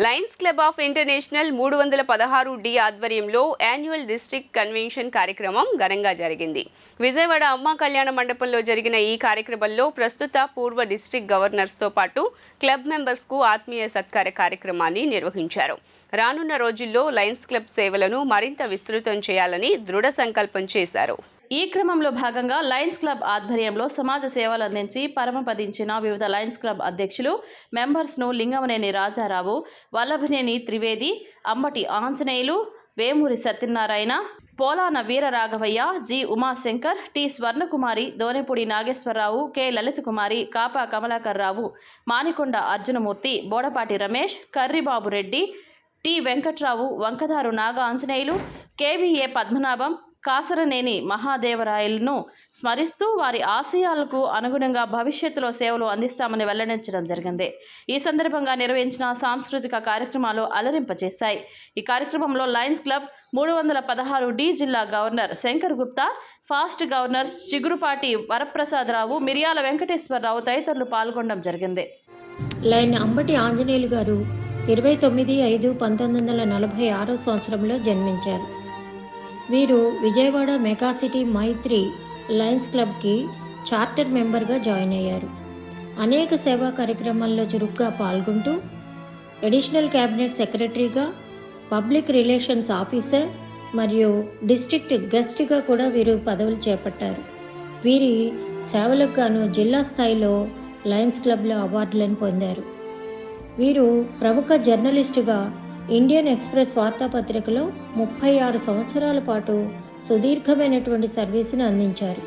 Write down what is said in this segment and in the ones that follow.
Lions club of international మూడు వందల పదహారు డి ఆధ్వర్యంలో యాన్యువల్ డిస్ట్రిక్ట్ కన్వెన్షన్ కార్యక్రమం ఘనంగా జరిగింది. విజయవాడ అమ్మ కళ్యాణ మండపంలో జరిగిన ఈ కార్యక్రమంలో ప్రస్తుత పూర్వ డిస్ట్రిక్ట్ గవర్నర్స్తో పాటు క్లబ్ మెంబర్స్కు ఆత్మీయ సత్కార కార్యక్రమాన్ని నిర్వహించారు. రానున్న రోజుల్లో లయన్స్ క్లబ్ సేవలను మరింత విస్తృతం చేయాలని దృఢ సంకల్పం చేశారు. ఈ క్రమంలో భాగంగా లయన్స్ క్లబ్ ఆధ్వర్యంలో సమాజ సేవలు అందించి పరమపదించిన వివిధ లయన్స్ క్లబ్ అధ్యక్షులు మెంబర్స్ను Lingamaneni Rajarao Vallabhaneni Trivedi Ambati Anjaneyulu Vemuri Satyanarayana Polana Veeraraghavaiah G Umashankar T Swarnakumari Donepudi Nageswararao K Lalit Kumari Kapa Kamalakar Rao Manikonda Arjunamurthy Bodapati Ramesh Karribabu Reddy T Venkatrao Vankadaru Naga Anjaneyulu KVA Padmanabham Kasaraneni మహాదేవరాయలను స్మరిస్తూ వారి ఆశయాలకు అనుగుణంగా భవిష్యత్తులో సేవలు అందిస్తామని వెల్లడించడం జరిగింది. ఈ సందర్భంగా నిర్వహించిన సాంస్కృతిక కార్యక్రమాలు అలరింపచేశాయి ఈ కార్యక్రమంలో లయన్స్ క్లబ్ మూడు వందల పదహారు డి జిల్లా governor Shankar Gupta past governor Chigurupati Varaprasadarao Miriyala Venkateswararao తదితరులు పాల్గొనడం జరిగింది. లైన్ అంబటి ఆంజనేయులు గారు ఇరవై తొమ్మిది ఐదు పంతొమ్మిది వందల నలభై ఆరో సంవత్సరంలో జన్మించారు. వీరు విజయవాడ మెగాసిటీ మైత్రి లయన్స్ క్లబ్కి చార్టర్ మెంబర్గా జాయిన్ అయ్యారు. అనేక సేవా కార్యక్రమాల్లో చురుగ్గా పాల్గొంటూ అడిషనల్ క్యాబినెట్ సెక్రటరీగా పబ్లిక్ రిలేషన్స్ ఆఫీసర్ మరియు డిస్ట్రిక్ట్ గెస్ట్గా కూడా వీరు పదవులు చేపట్టారు. వీరి సేవలకు గాను జిల్లా స్థాయిలో లయన్స్ క్లబ్లో అవార్డులను పొందారు. వీరు ప్రముఖ జర్నలిస్టుగా ఇండియన్ ఎక్స్ప్రెస్ వార్తాపత్రికలో ముప్పై ఆరు సంవత్సరాల పాటు సుదీర్ఘమైనటువంటి సర్వీసును అందించారు.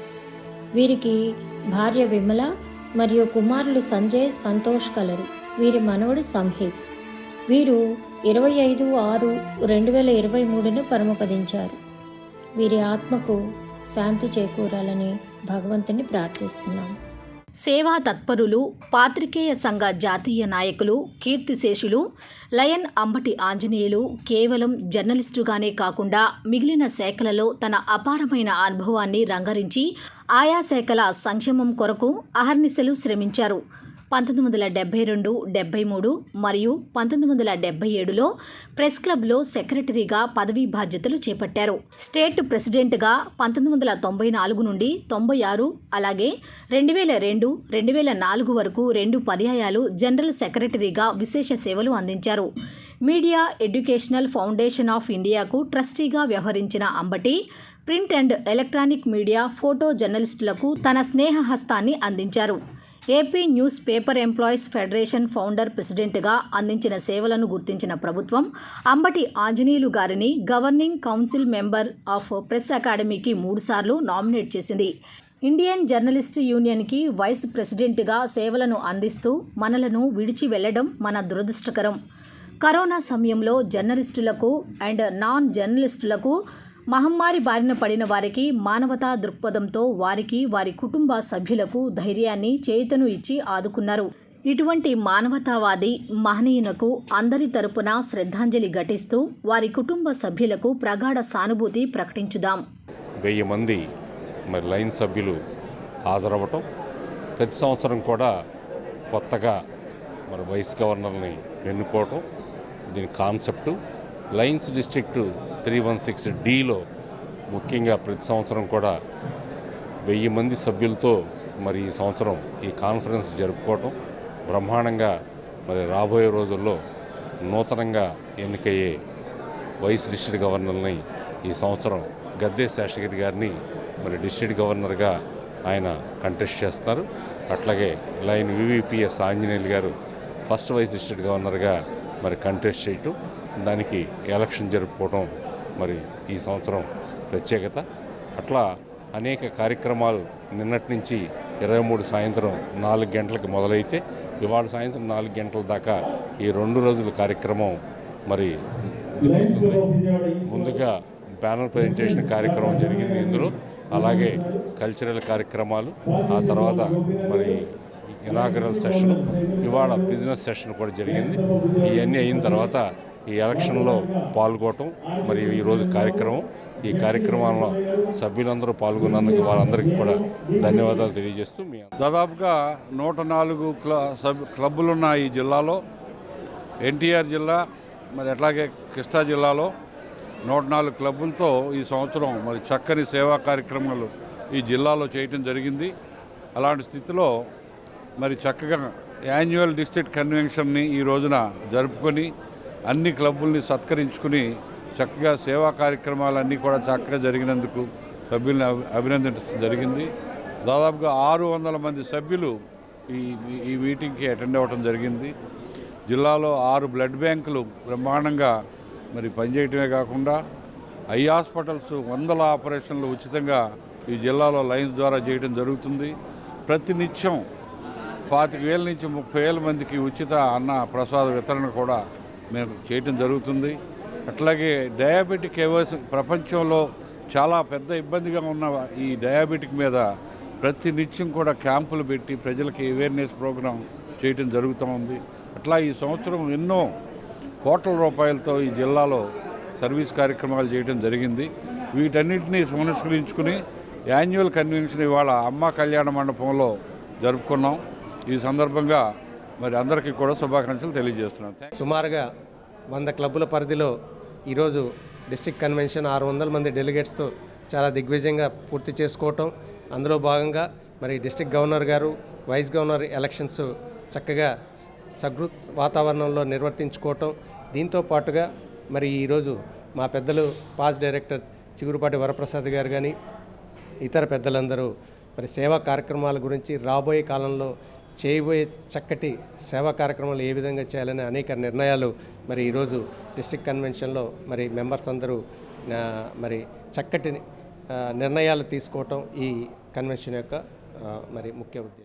వీరికి భార్య విమల మరియు కుమారులు సంజయ్ సంతోష్ కలరు. వీరి మనవడు సంహిత్. వీరు ఇరవై ఐదు ఆరు రెండు వేల ఇరవై మూడును పరమపదించారు. వీరి ఆత్మకు శాంతి చేకూరాలని భగవంతుని ప్రార్థిస్తున్నాము సేవా తత్పరులు పాత్రికేయ సంఘ జాతీయ నాయకులు కీర్తిశేషులు లయన్ అంబటి ఆంజనేయులు కేవలం జర్నలిస్టుగానే కాకుండా మిగిలిన శాఖలలో తన అపారమైన అనుభవాన్ని రంగరించి ఆయా శాఖల సంక్షేమం కొరకు అహర్నిశలు శ్రమించారు. పంతొమ్మిది వందల డెబ్బై రెండు డెబ్బై మూడు మరియు పంతొమ్మిది వందల డెబ్బై ఏడులో ప్రెస్ క్లబ్లో సెక్రటరీగా పదవీ బాధ్యతలు చేపట్టారు. స్టేట్ ప్రెసిడెంట్గా పంతొమ్మిది వందల తొంభై నాలుగు నుండి తొంభై ఆరు అలాగే రెండు వేల రెండు రెండు వేల నాలుగు వరకు రెండు పర్యాయాలు జనరల్ సెక్రటరీగా విశేష సేవలు అందించారు. మీడియా ఎడ్యుకేషనల్ ఫౌండేషన్ ఆఫ్ ఇండియాకు ట్రస్టీగా వ్యవహరించిన Ambati print and electronic media photo జర్నలిస్టులకు తన స్నేహ హస్తాన్ని అందించారు. AP news paper employees federation founder ప్రెసిడెంట్గా అందించిన సేవలను గుర్తించిన ప్రభుత్వం అంబటి ఆంజనేయులు గారిని governing council member of press అకాడమీకి మూడుసార్లు నామినేట్ చేసింది. ఇండియన్ జర్నలిస్ట్ యూనియన్కి వైస్ ప్రెసిడెంట్గా సేవలను అందిస్తూ మనలను విడిచి వెళ్ళడం మన దురదృష్టకరం. కరోనా సమయంలో జర్నలిస్టులకు అండ్ నాన్ జర్నలిస్టులకు మహమ్మారి బారిన పడిన వారికి మానవతా దృక్పథంతో వారికి వారి కుటుంబ సభ్యులకు ధైర్యాన్ని చేతను ఇచ్చి ఆదుకున్నారు. ఇటువంటి మానవతావాది మహనీయునకు అందరి తరపున శ్రద్ధాంజలి ఘటిస్తూ వారి కుటుంబ సభ్యులకు ప్రగాఢ సానుభూతి ప్రకటించుదాం. వెయ్యి మంది మరి లైన్ సభ్యులు హాజరవ్వటం ప్రతి సంవత్సరం కూడా కొత్తగా మరి వైస్ గవర్నర్ని ఎన్నుకోవటం దీని concept lions district three one six డిలో ముఖ్యంగా ప్రతి సంవత్సరం కూడా వెయ్యి మంది సభ్యులతో మరి ఈ సంవత్సరం ఈ కాన్ఫరెన్స్ జరుపుకోవటం. బ్రహ్మాండంగా మరి రాబోయే రోజుల్లో నూతనంగా ఎన్నికయ్యే వైస్ డిస్ట్రిక్ట్ గవర్నర్ని ఈ సంవత్సరం గద్దే శేషగిరి గారిని మరి డిస్ట్రిక్ట్ గవర్నర్గా ఆయన కంటెస్ట్ చేస్తారు. అట్లాగే లైన్ వివిపిఎస్ ఆంజనేయులు గారు ఫస్ట్ వైస్ డిస్ట్రిక్ట్ గవర్నర్గా మరి కంటెస్ట్ చేయటం. దానికి ఎలక్షన్ జరుపుకోవడం మరి ఈ సంవత్సరం ప్రత్యేకత. అట్లా అనేక కార్యక్రమాలు నిన్నటి నుంచి ఇరవై మూడు సాయంత్రం నాలుగు గంటలకు మొదలైతే ఇవాళ సాయంత్రం నాలుగు గంటల దాకా ఈ రెండు రోజుల కార్యక్రమం మరి ముందుగా బ్యానర్ ప్రజెంటేషన్ కార్యక్రమం జరిగింది ఇందులో. అలాగే కల్చరల్ కార్యక్రమాలు ఆ తర్వాత మరి ఇనాగరల్ సెషన్ ఇవాళ బిజినెస్ సెషన్ కూడా జరిగింది. ఇవన్నీ అయిన తర్వాత ఈ ఎలక్షన్లో పాల్గొనటం మరి ఈరోజు కార్యక్రమం. ఈ కార్యక్రమంలో సభ్యులందరూ పాల్గొన్నందుకు వారందరికీ కూడా ధన్యవాదాలు తెలియజేస్తూ మీ దాదాపుగా నూట నాలుగు క్ల సబ్ క్లబ్బులున్న ఈ జిల్లాలో. ఎన్టీఆర్ జిల్లా మరి అట్లాగే కృష్ణా జిల్లాలో నూట నాలుగు క్లబ్బులతో ఈ సంవత్సరం మరి చక్కని సేవా కార్యక్రమాలు ఈ జిల్లాలో చేయటం జరిగింది. అలాంటి స్థితిలో మరి చక్కగా యాన్యువల్ డిస్ట్రిక్ట్ కన్వెన్షన్ని ఈ రోజున జరుపుకొని అన్ని క్లబ్బుల్ని సత్కరించుకుని చక్కగా సేవా కార్యక్రమాలన్నీ కూడా చక్కగా జరిగినందుకు సభ్యుల్ని అభి- అభినందించడం జరిగింది. దాదాపుగా ఆరు వందల మంది సభ్యులు ఈ ఈ- ఈ మీటింగ్కి అటెండ్ అవ్వడం జరిగింది. జిల్లాలో ఆరు బ్లడ్ బ్యాంకులు బ్రహ్మాండంగా మరి పనిచేయటమే కాకుండా ఐ హాస్పిటల్స్ వందల ఆపరేషన్లు ఉచితంగా ఈ జిల్లాలో లైన్స్ ద్వారా చేయడం జరుగుతుంది. ప్రతినిత్యం పాతిక వేల నుంచి ముప్పై వేల మందికి ఉచిత అన్న ప్రసాద వితరణ కూడా మేము చేయటం జరుగుతుంది. అట్లాగే డయాబెటిక్ ఎవర్స్ ప్రపంచంలో చాలా పెద్ద ఇబ్బందిగా ఉన్న ఈ డయాబెటిక్ మీద ప్రతి నిత్యం కూడా క్యాంపులు పెట్టి ప్రజలకి అవేర్నెస్ ప్రోగ్రాం చేయటం జరుగుతూ ఉంది. అట్లా ఈ సంవత్సరం ఎన్నో కోట్ల రూపాయలతో ఈ జిల్లాలో సర్వీస్ కార్యక్రమాలు చేయడం జరిగింది. వీటన్నిటినీ పునస్కరించుకుని యాన్యువల్ కన్వెన్షన్ ఇవాళ అమ్మ కళ్యాణ మండపంలో జరుపుకున్నాం. ఈ సందర్భంగా మరి అందరికీ కూడా శుభాకాంక్షలు తెలియజేస్తున్నాను. సుమారుగా వంద క్లబ్బుల పరిధిలో ఈరోజు డిస్టిక్ కన్వెన్షన్ ఆరు వందల మంది డెలిగేట్స్తో చాలా దిగ్విజయంగా పూర్తి చేసుకోవటం. అందులో భాగంగా మరి district governor garu vice governor elections చక్కగా సగృత్ వాతావరణంలో నిర్వర్తించుకోవటం. దీంతో పాటుగా మరి ఈరోజు మా పెద్దలు పాస్ డైరెక్టర్ చిగురుపాటి వరప్రసాద్ గారు కానీ ఇతర పెద్దలందరూ మరి సేవా కార్యక్రమాల గురించి రాబోయే కాలంలో చేయబోయే చక్కటి సేవా కార్యక్రమాలు ఏ విధంగా చేయాలని అనేక నిర్ణయాలు మరి ఈరోజు డిస్ట్రిక్ట్ కన్వెన్షన్లో మరి మెంబర్స్ అందరూ మరి చక్కటి నిర్ణయాలు తీసుకోవటం ఈ కన్వెన్షన్ యొక్క మరి ముఖ్య ఉద్దేశం.